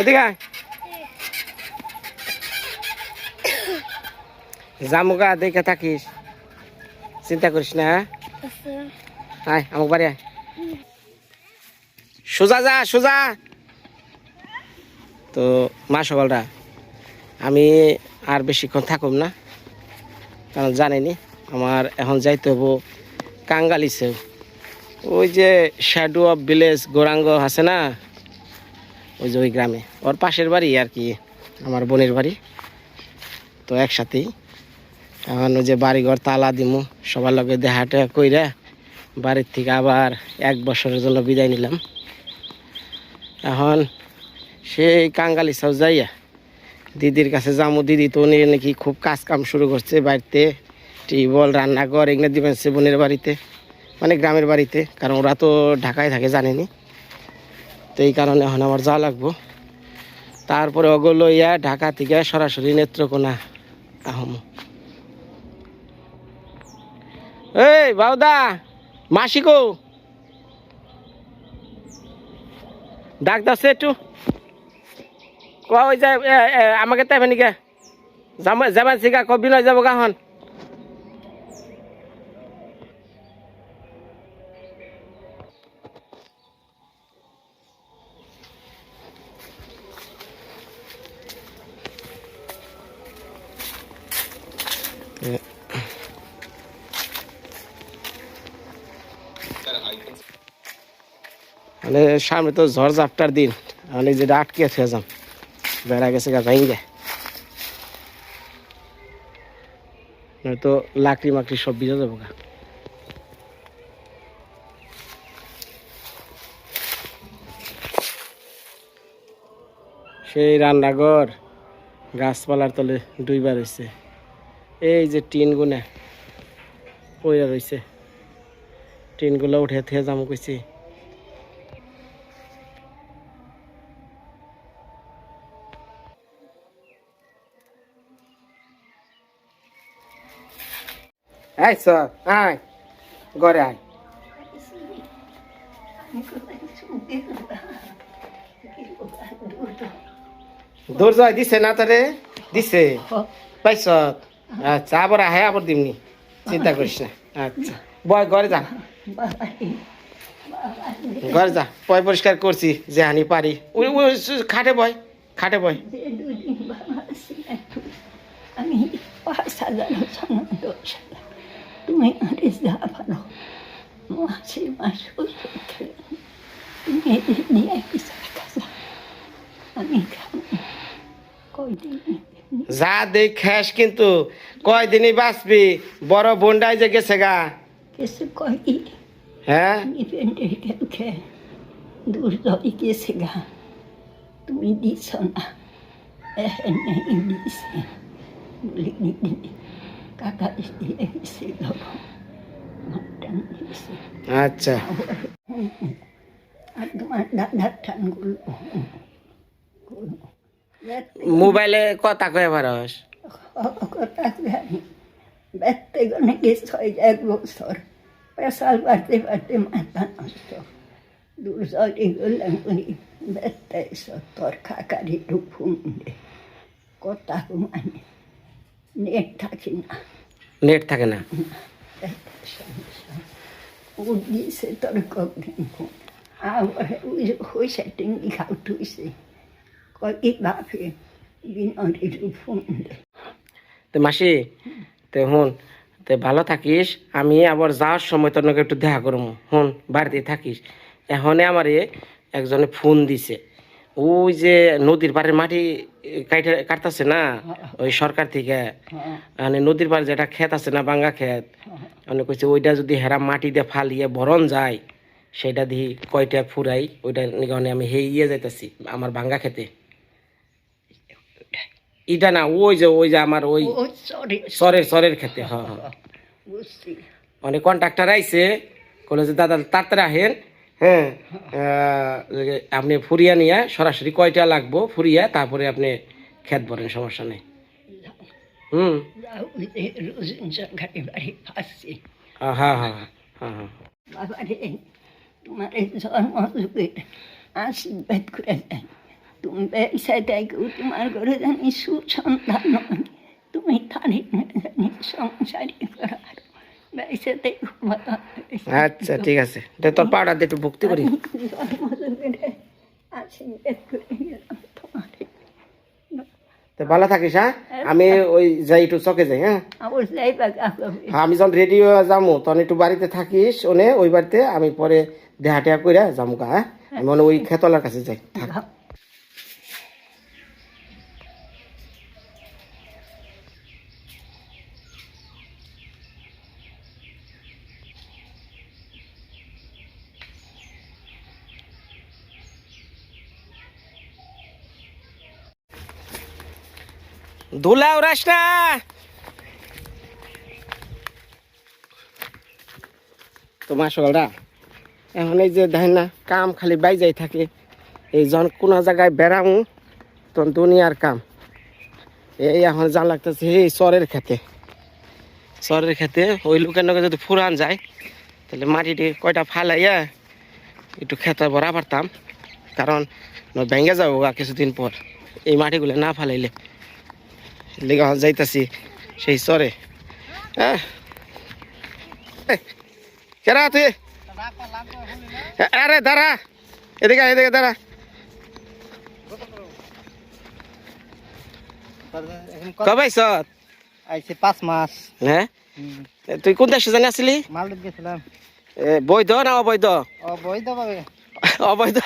এদিকে। জামুগা দেখে থাকিস। চিন্তা করিস না হ্যাঁ? আমার বাড়ি সোজা যা সোজা। তো মা সকলরা আমি আর বেশিক্ষণ থাকুম না কারণ জানেনি আমার এখন যাইতে হব কাঙ্গালিসে ওই যে শ্যাডো অফ ভিলেজ গৌরাঙ্গ আছে না? ওই যে ওই গ্রামে। ওর পাশের বাড়ি আর কি, আমার বোনের বাড়ি। তো একসাথেই। এখন ওই যে বাড়িঘর তালা দিমু, সবার লগে দেহাটা কইরা বাড়ির থেকে আবার এক বছরের জন্য বিদায় নিলাম। এখন সেই কাঙ্গালি সাউ যাইয়া দিদির কাছে যামু। দিদি তো উনি নাকি খুব কাজ কাম শুরু করছে বাড়িতে। টিউবওয়েল, রান্নাঘর, এগুলো দিবেন সে বোনের বাড়িতে। মানে গ্রামের বাড়িতে কারণ ওরা তো ঢাকায় থাকে জানেনি। তো এই কারণে এখন আমার যাওয়া লাগবো। তারপরে ওগুলো ইয়া ঢাকা থেকে সরাসরি নেত্রকোনা আহম। এই বাউদা মাসিকো। ডাক দাসে একটু। ক ওই যে এ, এ, আমাকে তাই নিকে যাম যাবেন শিকা ক বিনয় যাব গাহন সামনে তো ঝড় ঝাপটার দিন। মানে যেটা আটকে যাম। বেড়া গেছে গা ভাইঙ্গে তো লাকড়ি মাকড়ি সব ভিজে যাব গা। সেই রান্নাঘর গাছপালার তলে দুইবার হয়েছে এই যে টিন গুনে পইরা রয়েছে টিনগুলো উঠে থেকে যাম কইছি। এই স্যার আয়, ঘরে আয়। দূর যায় দিছে না তারে? দিছে। পাইছ? আচ্ছা আবার আহে, আবার দিমনি। চিন্তা করিস না। আচ্ছা বয়, ঘরে যা। ঘরে যা পয় পরিষ্কার করছি, যে হানি পারি। খাটে বয় খাটে বয়। আমি পাঁচ হাজার। তুমি আরে যা ভালো মাসে মাস এদের নিয়ে কিছু কাজা আমি কয়দিন যা দেখ খাস কিন্তু কয়দিনই বাঁচবি বড় বোনটাই যে গেছে গা কিছু কয়দি হ্যাঁ আমি পেন্টের খেয়ে দূর ধরে গেছে গা তুমি দিছ না দিছে বলি আচ্ছা মোবাইলে কথা কয়ে পারস কথা ব্যক্তি গনে গেছে হয় এক বছর পেশাল বাড়তে বাড়তে মাথা নষ্ট দূর সরি গেলাম উনি ব্যক্তি সত্তর খাকারি দে কথা মানে নেট থাকি না। নেট থাকে না। ও দিয়েছে তোর কদিন ফোন হয়েছে টিঙ্গি কই বাপে বিনরের ফোন তো মাসি তো হুন তো ভালো থাকিস। আমি আবার যাওয়ার সময় তোর একটু দেখা করব হুন বাড়িতে থাকিস। এখনে আমারে একজনে ফোন দিছে। ওই যে নদীর পাড়ের মাটি কাটতেছে না ওই সরকার থেকে। মানে নদীর পাড়ে যেটা ক্ষেত আছে না বাঙ্গা ক্ষেত মানে কইছে ওইটা যদি হেরা মাটি দিয়ে ফালিয়ে ভরন যায় সেটা দিয়ে কয়টা ফুরাই ওইটা নিগনে আমি হেইয়ে যাইতেছি আমার বাঙ্গা খেতে এটা না ওই যে ওই যে আমার ওই সরের সরের খেতে হ্যাঁ হ্যাঁ। মানে কন্ট্রাক্টর আইছে বলে যে দাদা তাড়াতাড়ি আহেন। হ্যাঁ আপনি ফুরিয়া নিয়ে সরাসরি কয়টা লাগবো? ফুরিয়া, তারপরে আপনি খেত ভরেন সমস্যা নেই। হুম? তোমার করে ঘরে জানি সুসন্তান। তুমি তারি জানি সংসারী বাবা আচ্ছা ঠিক আছে। তোর পাউডার দিয়ে একটু ভক্তি করি। তো ভালো থাকিস হ্যাঁ? আমি ওই যাই একটু চকে যাই হ্যাঁ? হ্যাঁ, আমি যখন রেডি হয়ে যাব তখন একটু বাড়িতে থাকিস ওনে ওই বাড়িতে আমি পরে দেহা টেহা করে যাব গা হ্যাঁ? আমি ওই খেতলার কাছে যাই থাক। ধুলা উড়াস না তোমার সকালটা এখন এই যে দেখেন না, কাম খালি বাই যাই থাকে। এই জন কোনো জায়গায় বেড়ামু তখন দুনিয়ার কাম। এই এখন জান লাগতেছে, এই চরের খেতে। চরের খেতে, ওই লোকের নকে যদি ফুরান যায়, তাহলে মাটিটি কয়টা ফালাইয়া একটু খেতে ভরা পারতাম কারণ ভেঙে যাব কিছুদিন পর। এই মাটিগুলো না ফালাইলে। লেগে যাইতাছি। সেই চরে। হ্যাঁ। কেরা তুই? আরে দাঁড়া। এদিকে এদিকে দাঁড়া। কবে আইছে? পাঁচ মাস। হ্যাঁ? তুই কোন দেশে জানি আসলি? মালদ্বীপ গেছিলাম। বৈধ না অবৈধ? অবৈধ ভাবে অবৈধ।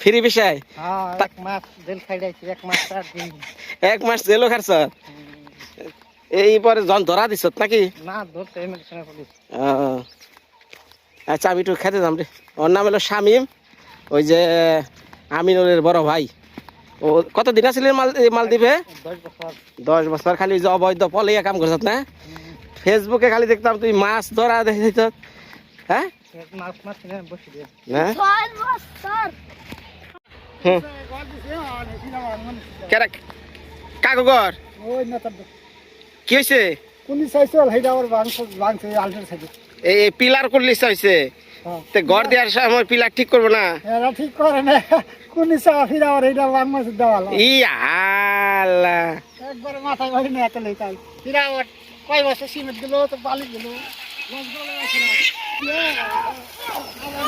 ফ্রি বিষয় হ্যাঁ এক মাস জেল খাই এক মাস চার দিন এক মাস জেলও খারছ এই পরে জন ধরা দিছত নাকি? আচ্ছা আমি একটু খেতে যাম রে। ওর নাম হলো শামিম। ওই যে আমিনুরের বড় ভাই। ও কতদিন আসছিলেন মাল মালদ্বীপে? দশ বছর। খালি যে অবৈধ পলেয়া কাম করছত না? ফেসবুকে খালি দেখতাম তুই মাছ ধরা দেখত হ্যাঁ? কাগর কি হয়েছে এই পিলার করলি হয়েছে হ্যাঁ তে ঘর দেওয়ার সময় পিলার ঠিক করব না? ঠিক করে না। কোন চা ফিরা ওর এইটা বাং দেওয়াল। ই আল্লাহ। একবারে মাথায় বাড়ি না এত কয় বছর সিমেন্ট দিল তো বালি দিল। আহ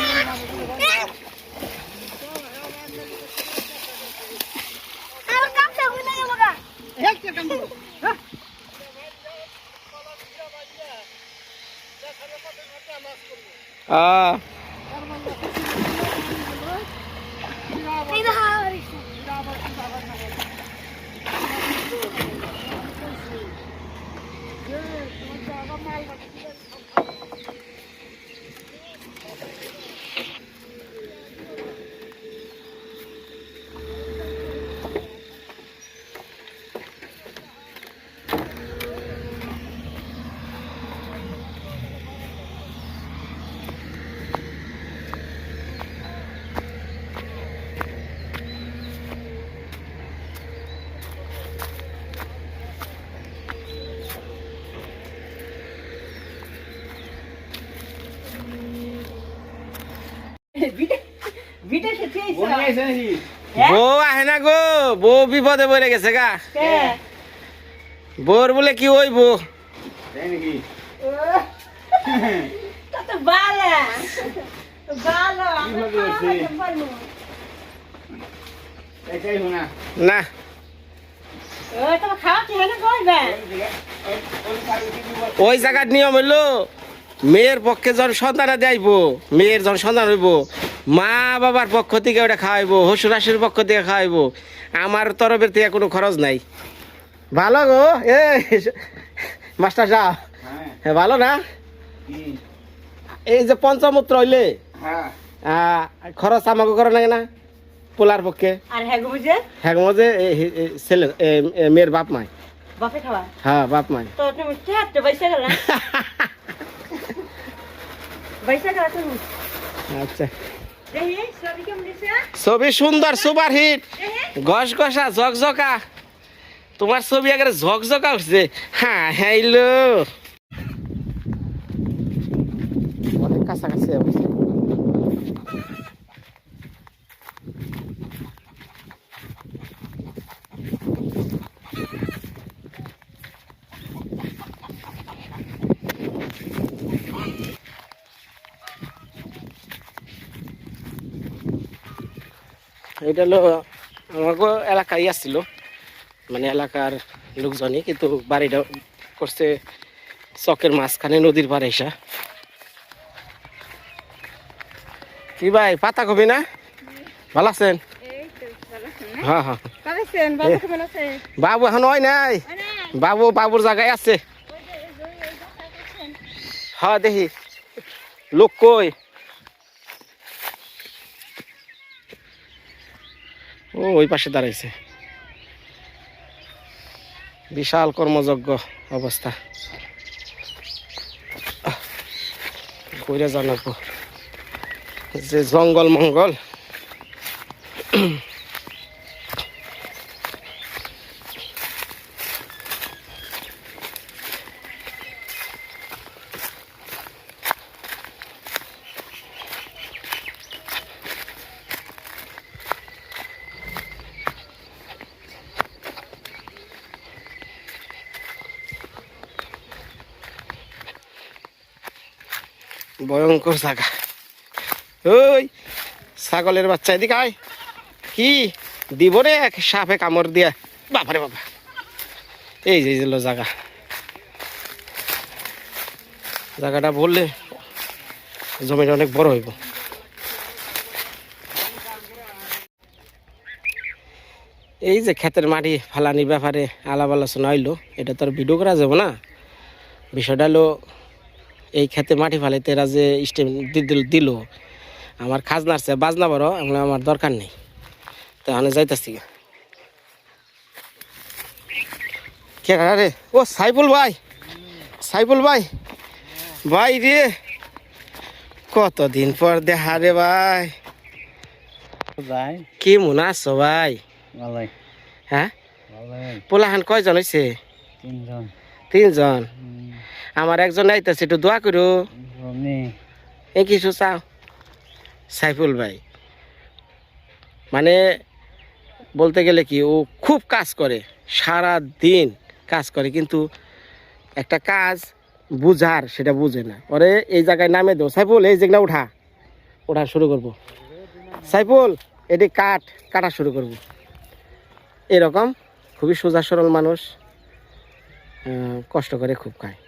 বউ আহে না গো বউ বিপদে পড়ে গেছে গা। বোর বলে কি ওই বউ? না? ওই জায়গার নিয়ম হইল মেয়ের পক্ষে যখন সন্তান দেয়ব মেয়ের যখন সন্তান হইব মা বাবার পক্ষ থেকে ওটা খাওয়াইবো হসুর শাশুর পক্ষ থেকে খাওয়াইবো। আমার তরফের থেকে কোনো খরচ নাই। ভালো গো এ মাস্টার সাহেব হ্যাঁ। ভালো না? এই যে পঞ্চমূত্র হইলে খরচ আমাকে করে লাগে না পোলার পক্ষে। আর হ্যাঁ গো বুঝে হ্যাঁ মজে ছেলে মেয়ের বাপ খাওয়া? হ্যাঁ বাপ তো তুমি গেল? গেল তুমি? আচ্ছা। ছবি সুন্দর সুপার হিট। গস গসা ঝকঝকা। তোমার ছবি আগে ঝকঝকা উঠছে। হ্যাঁ হ্যালো কাছাকাছি অবস্থা। এটা হলো আমাকে এলাকায় আসছিল মানে এলাকার লোকজনই কিন্তু বাড়িটা করছে চকের মাঝখানে নদীর পাড়ে এসা কি ভাই পাতা কবি না ভালো আছেন হ্যাঁ হ্যাঁ বাবু এখন হয় নাই বাবু বাবুর জায়গায় আছে হ্যাঁ দেখি লোক কই ও ওই পাশে দাঁড়াইছে। বিশাল কর্মযজ্ঞ অবস্থা। কইরা জানাব যে জঙ্গল মঙ্গল ভয়ঙ্কর জায়গা ওই, ছাগলের বাচ্চা এদিকে আয়। কি? দিব রে এক সাপে কামড় দিয়া। বাবারে বাবা এই যে জায়গা। জায়গাটা বললে জমিটা অনেক বড় হইব। এই যে ক্ষেতের মাটি ফালানির ব্যাপারে আলাপ আলোচনা হইল, এটা তো আর ভিডিও করা যাবে না। বিষয়টা হলো এই ক্ষেতে মাটি ফালাইতে এরা যে স্টেম দিল আমার খাজনার চেয়ে বাজনা বড় এগুলো আমার দরকার নেই। তাহলে যাইতাছি কে রে? ও সাইফুল ভাই। সাইফুল ভাই। ভাই রে। কতদিন পর দেখা রে ভাই। ভাই। কি মনে আছো ভাই? হ্যাঁ? পোলাহান কয়জন হয়েছে তিনজন। তিনজন। আমার একজন আইতেছে একটু দোয়া করো। এ কিছু চাও? সাইফুল ভাই। মানে বলতে গেলে কি ও খুব কাজ করে সারা দিন কাজ করে কিন্তু একটা কাজ বুঝার সেটা বুঝে না। ওরে এই জায়গায় নামে দেবো সাইফুল এই জায়গা উঠা। ওঠা শুরু করব। সাইফুল এটি কাঠ কাটা শুরু করব। এরকম খুবই সোজা সরল মানুষ কষ্ট করে খুব খায়।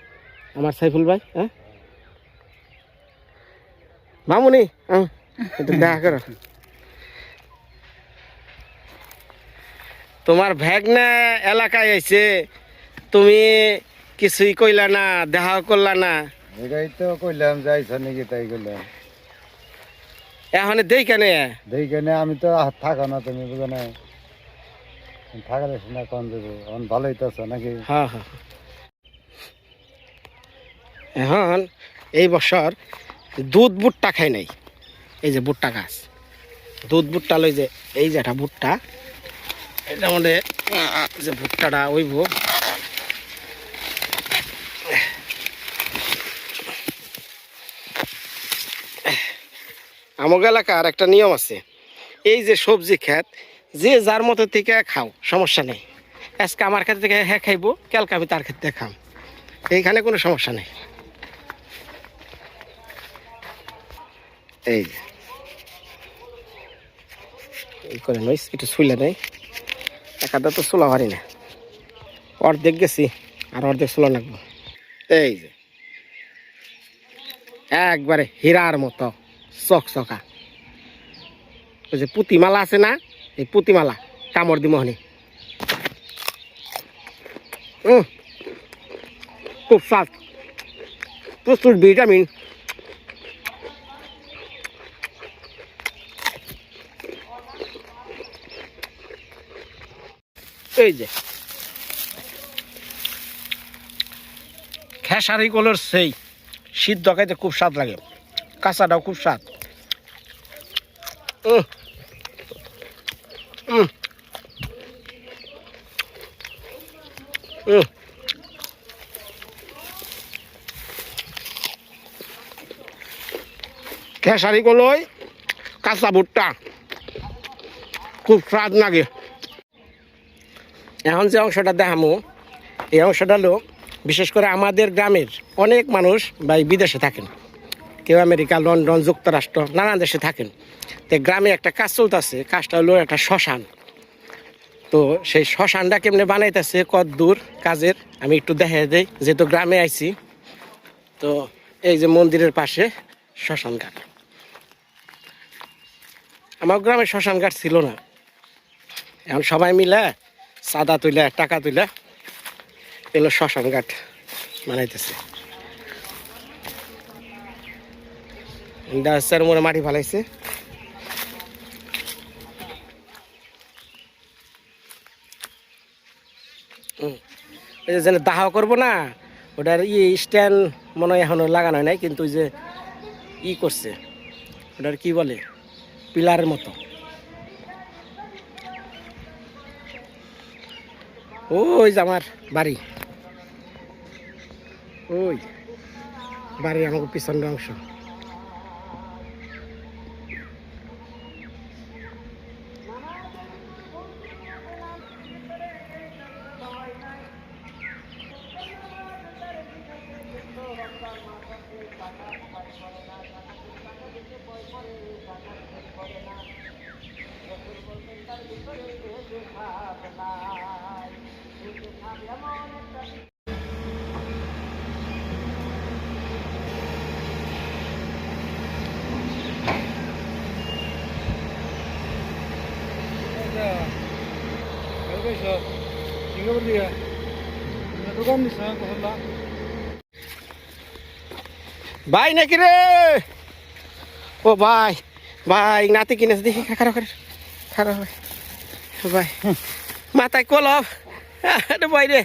আমার সাইফুল ভাই হ্যাঁ? মামুনি একটু দেখা করো। তোমার ভ্যাগনা এলাকায় আইছে তুমি কিছুই কইলা না দেখা করলা না। এটাই তো কইলাম যাইছ নাকি তাই কইলাম। এখন দেই কেন? দেখে আমি তো থাকো না তুমি বুঝো না থাকার না কম দেবো? এখন ভালোই তো আছো নাকি? হ্যাঁ হ্যাঁ। এখন এই বছর দুধ বুটটা খাই নাই। এই যে বুটটা গাছ। দুধ বুটটা লই যে এই যে একটা ভুট্টা এটা মধ্যে, যে ভুট্টাটা ওইব। আমাকে এলাকার একটা নিয়ম আছে, এই যে সবজি ক্ষেত, যে যার মতো থেকে খাও, সমস্যা নেই। আজকে আমার ক্ষেত্রে থেকে হ্যাঁ খাইবো, কালকে আমি তার ক্ষেত্রে খাম। এইখানে কোনো সমস্যা নেই। এই। যে। এই করে নইস একটু শুইলে নেই একাদা তো চুলা পারি না। অর্ধেক গেছি আর অর্ধেক চুলা লাগবো। এই যে। একবারে হীরার মতো চকচকা। ওই যে পুঁতিমালা আছে না এই পুঁতিমালা কামড় দি মোহনী উম, খুব স্বাদ। প্রচুর ভিটামিন। এই যে। খেসারি কলর সেই। সিদ্ধ খাইতে খুব স্বাদ লাগে। কাঁচাটাও খুব স্বাদ। খেসারি কলই কাঁচা ভুট্টা। খুব স্বাদ লাগে। এখন যে অংশটা দেখামো, এই অংশটা হলো বিশেষ করে আমাদের গ্রামের অনেক মানুষ বা বিদেশে থাকেন। কেউ আমেরিকা, লন্ডন, যুক্তরাষ্ট্র, নানান দেশে থাকেন। তো গ্রামে একটা কাজ চলতেছে, কাজটা হলো একটা শ্মশান। তো সেই শ্মশানটা কেমনে বানাইতেছে কত দূর কাজের, আমি একটু দেখে দেই, যেহেতু গ্রামে আইছি। তো এই যে মন্দিরের পাশে শ্মশান ঘাট। আমার গ্রামে শ্মশান ঘাট ছিল না। এখন সবাই মিলে চাঁদা তুলে টাকা তুলে এগুলো শ্মশান ঘাট বানাইতেছে। দাসের মনে মাটি ফালাইছে। দাহ করব না, ওটার ই স্ট্যান্ড মনে হয় এখনও লাগানো নাই, কিন্তু যে ই করছে। ওটার কি বলে? পিলারের মতো। ওই যে আমার বাড়ি। ওই বাড়ির আমার পিছনের অংশ। ভাই নাকি রে ও ভাই ভাই নাতি কিনেছে দেখি খারাপ করে খারাপ ভাই ভাই মাথায় আরে ভাই রে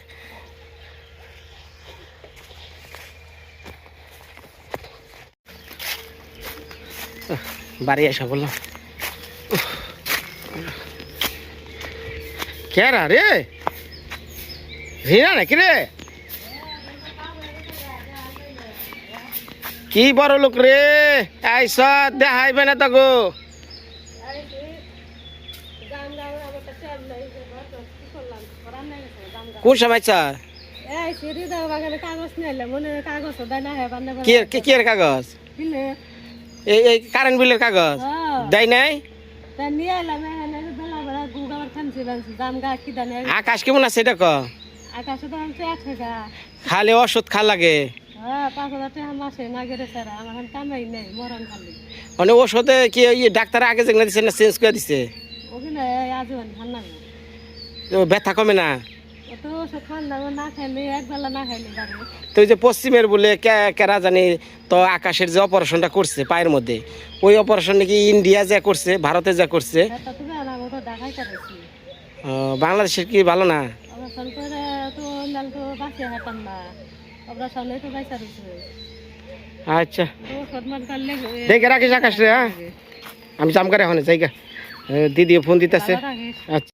বাড়ি আসা বললাম কেরা রে? ভিড়া নাকি রে? কি বড় লোক রে? আইস দেখাইবে না তো গো কোন বাগানে কাগজ হয় হ্যাঁ এই কারেন্ট বিলের কাগজ? হ্যাঁ। দেয় নাই? নিয়ে এলাম এখানে বেলা বেলা গুগাবার খানছি বানছি দাম গা কি দানে আকাশ কেমন আছে এটা ক? খালি ওষুধ খা লাগে। হ্যাঁ মানে ওষুধে কি ডাক্তার আগে যেগুলো দিছে না চেঞ্জ করে দিছে? ব্যথা কমে না? তো যে পশ্চিমের বলে কেরা জানি তো আকাশের যে অপারেশনটা করছে পায়ের মধ্যে ওই অপারেশন নাকি ইন্ডিয়া যা করছে ভারতে যা করছে। বাংলাদেশের কি ভালো না? অপারেশন করে তো নাল তো বাঁচিয়ে হাঁটাম না। অপারেশনে তো বাইসা রয়েছে আচ্ছা দেখে রাখিস আকাশ রে হ্যাঁ? আমি জাম করে এখন জায়গা দিদি ফোন দিতেছে। আচ্ছা।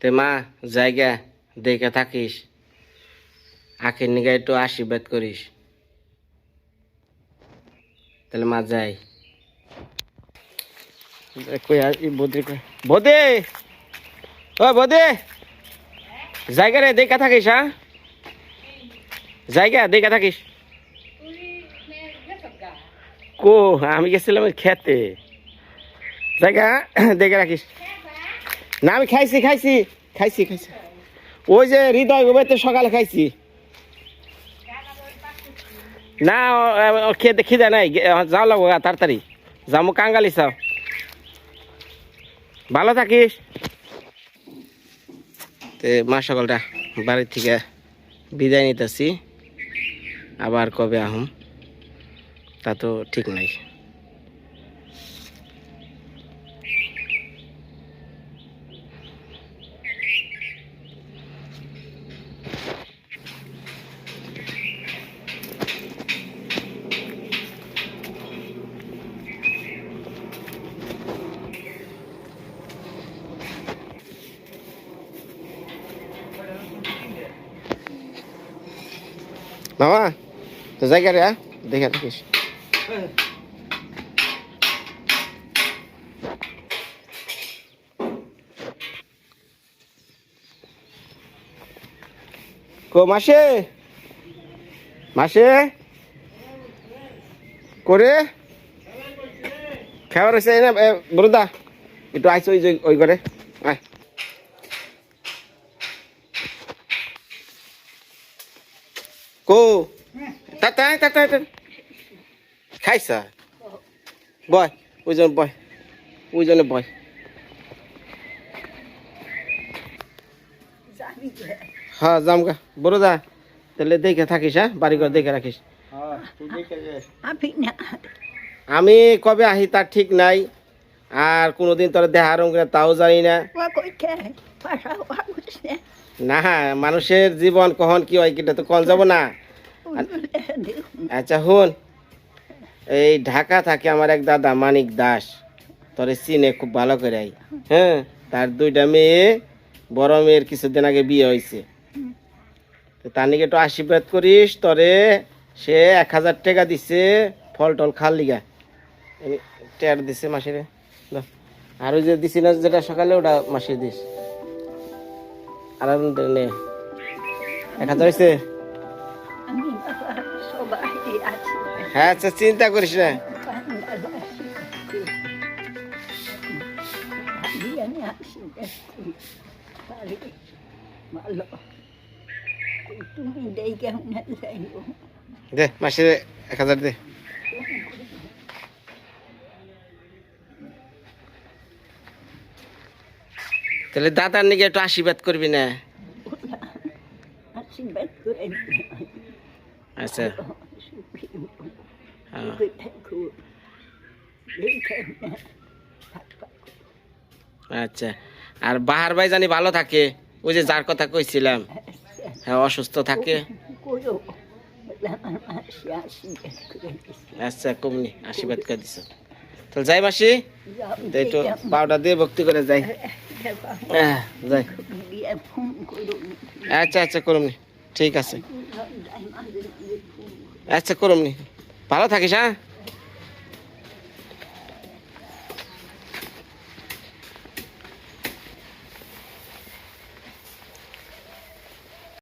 তে মা জায়গা দেখে থাকিস। আখের নিগে একটু আশীর্বাদ করিস। তাহলে মা যাই কই আর ই বদ্রি কই জায়গা রে, দেখা থাকিস হ্যাঁ? জায়গা, দেখা থাকিস। কো, আমি গেছিলাম খেতে। জায়গা, দেখে রাখিস। না, আমি খাইছি খাইছি খাইছি খাইছি। ওই যে হৃদয় তো সকালে খাইছি। না খেতে খিদে নাই যাও লাগবো তাড়াতাড়ি। যাব কাঙ্গালি চাও। ভালো থাকিস। তে মা সকালটা বাড়ির থেকে বিদায় নিতেছি। আবার কবে আহম? তা তো ঠিক নাই। মামা তো জায়গা রে? দেখে থাকিস কো মাসে মাসে, করে খাবার হয়েছে না বরুদা, একটু আইস ওই ওই করে আয় কো। তাতাই তাতাই খাইছা? বয় ওইজন বয় ওইজনে বয়। যাবি যে হ্যাঁ যাম গা। বড়দা তাহলে দেখে থাকিস হ্যাঁ? বাড়ি ঘর দেখে রাখিস। হ্যাঁ তুই দেখে যাস আপনি না। আমি কবে আহি তার ঠিক নাই আর কোনোদিন তোর দেহা রঙ তাও জানি না। না মানুষের জীবন কখন কি হয় কিটা তো কল যাব না। আচ্ছা হুন। এই ঢাকা থাকে আমার এক দাদা মানিক দাস তোরে চিনে খুব ভালো করে হ্যাঁ তার দুইটা মেয়ে বড় মেয়ের কিছুদিন আগে বিয়ে হয়েছে তার নিকে একটু আশীর্বাদ করিস তরে সে এক হাজার টাকা দিছে ফল টল খাল লিগা। টেয়ার দিছে মাসিরে। আর ওই যে দিছি না যেটা সকালে ওটা মাসে দিস। নে। এক হাজার হয়েছে হ্যাঁ আচ্ছা চিন্তা করিস না। দে মাসে এক হাজার দে। তাহলে দাদার নিকে একটু আশীর্বাদ করবি না? আচ্ছা। হ্যাঁ। আচ্ছা। আর বাহার ভাই জানি ভালো থাকে ওই যে যার কথা কইছিলাম। হ্যাঁ অসুস্থ থাকে। আচ্ছা কমনি আশীর্বাদ করে দিছ। তাহলে যাই মাসি। তো একটু পাউডার দিয়ে ভক্তি করে যাই। আহ, যাই। আচ্ছা আচ্ছা করুমনি। ঠিক আছে। আচ্ছা করুমনি। ভালো থাকিস হ্যাঁ?